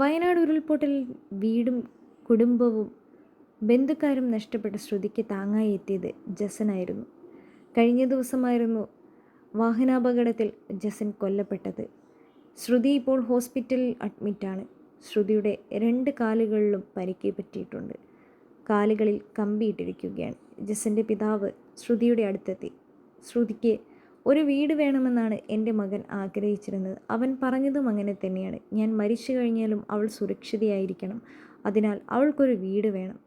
വയനാട് ഉരുൾപൊട്ടൽ വീടും കുടുംബവും ബന്ധുക്കാരും നഷ്ടപ്പെട്ട ശ്രുതിക്ക് താങ്ങായി എത്തിയത് ജസനായിരുന്നു. കഴിഞ്ഞ ദിവസമായിരുന്നു വാഹനാപകടത്തിൽ ജസൻ കൊല്ലപ്പെട്ടത്. ശ്രുതി ഇപ്പോൾ ഹോസ്പിറ്റലിൽ അഡ്മിറ്റാണ്. ശ്രുതിയുടെ രണ്ട് കാലുകളിലും പരിക്ക് പറ്റിയിട്ടുണ്ട് കാലുകളിൽ കമ്പിയിട്ടിരിക്കുകയാണ്. ജസന്റെ പിതാവ് ശ്രുതിയുടെ അടുത്തെത്തി. ശ്രുതിക്ക് ഒരു വീട് വേണമെന്നാണ് എന്റെ മകൻ ആഗ്രഹിച്ചിരുന്നത്. അവൻ പറഞ്ഞതും അങ്ങനെ തന്നെയാണ്. ഞാൻ മരിച്ചു കഴിഞ്ഞാലും അവൾ സുരക്ഷിതയായിരിക്കണം. അതിനാൽ അവൾക്കൊരു വീട് വേണം.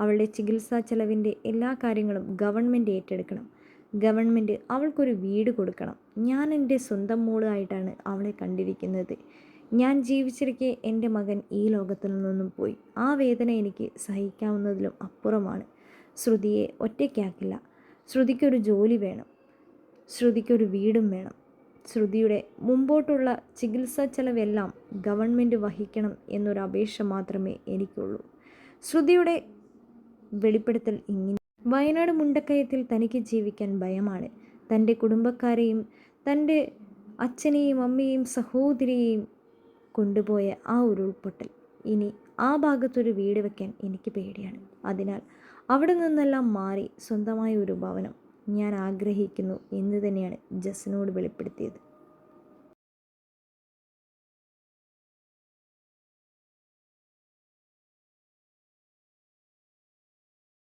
അവളുടെ ചികിത്സാ ചെലവിന്റെ എല്ലാ കാര്യങ്ങളും ഗവൺമെന്റ് ഏറ്റെടുക്കണം. ഗവൺമെന്റ് അവൾക്കൊരു വീട് കൊടുക്കണം. ഞാൻ എന്റെ സ്വന്തം മോളായിട്ടാണ് അവളെ കണ്ടിരിക്കുന്നത്. ഞാൻ ജീവിച്ചിരിക്കെ എന്റെ മകൻ ഈ ലോകത്തിൽ നിന്നും പോയി. ആ വേദന എനിക്ക് സഹിക്കാവുന്നതിലും അപ്പുറമാണ്. ശ്രുതിയെ ഒറ്റയ്ക്കാക്കില്ല. ശ്രുതിക്കൊരു ജോലി വേണം. ശ്രുതിക്കൊരു വീടും വേണം. ശ്രുതിയുടെ മുമ്പോട്ടുള്ള ചികിത്സാ ചെലവെല്ലാം ഗവൺമെന്റ് വഹിക്കണം എന്നൊരു അപേക്ഷ മാത്രമേ എനിക്കുള്ളൂ. ശ്രുതിയുടെ വെളിപ്പെടുത്തൽ ഇങ്ങനെ. വയനാട് മുണ്ടക്കയത്തിൽ തനിക്ക് ജീവിക്കാൻ ഭയമാണ്. തന്റെ കുടുംബക്കാരെയും തന്റെ അച്ഛനെയും അമ്മയെയും സഹോദരിയെയും കൊണ്ടുപോയ ആ ഉരുൾപൊട്ടൽ ഇനി ആ ഭാഗത്തൊരു വീട് വയ്ക്കാൻ എനിക്ക് പേടിയാണ്. അതിനാൽ അവിടെ നിന്നെല്ലാം മാറി സ്വന്തമായ ഒരു ഭവനം ഞാൻ ആഗ്രഹിക്കുന്നു എന്ന് തന്നെയാണ് ജസ്സിനോട് വെളിപ്പെടുത്തിയത്.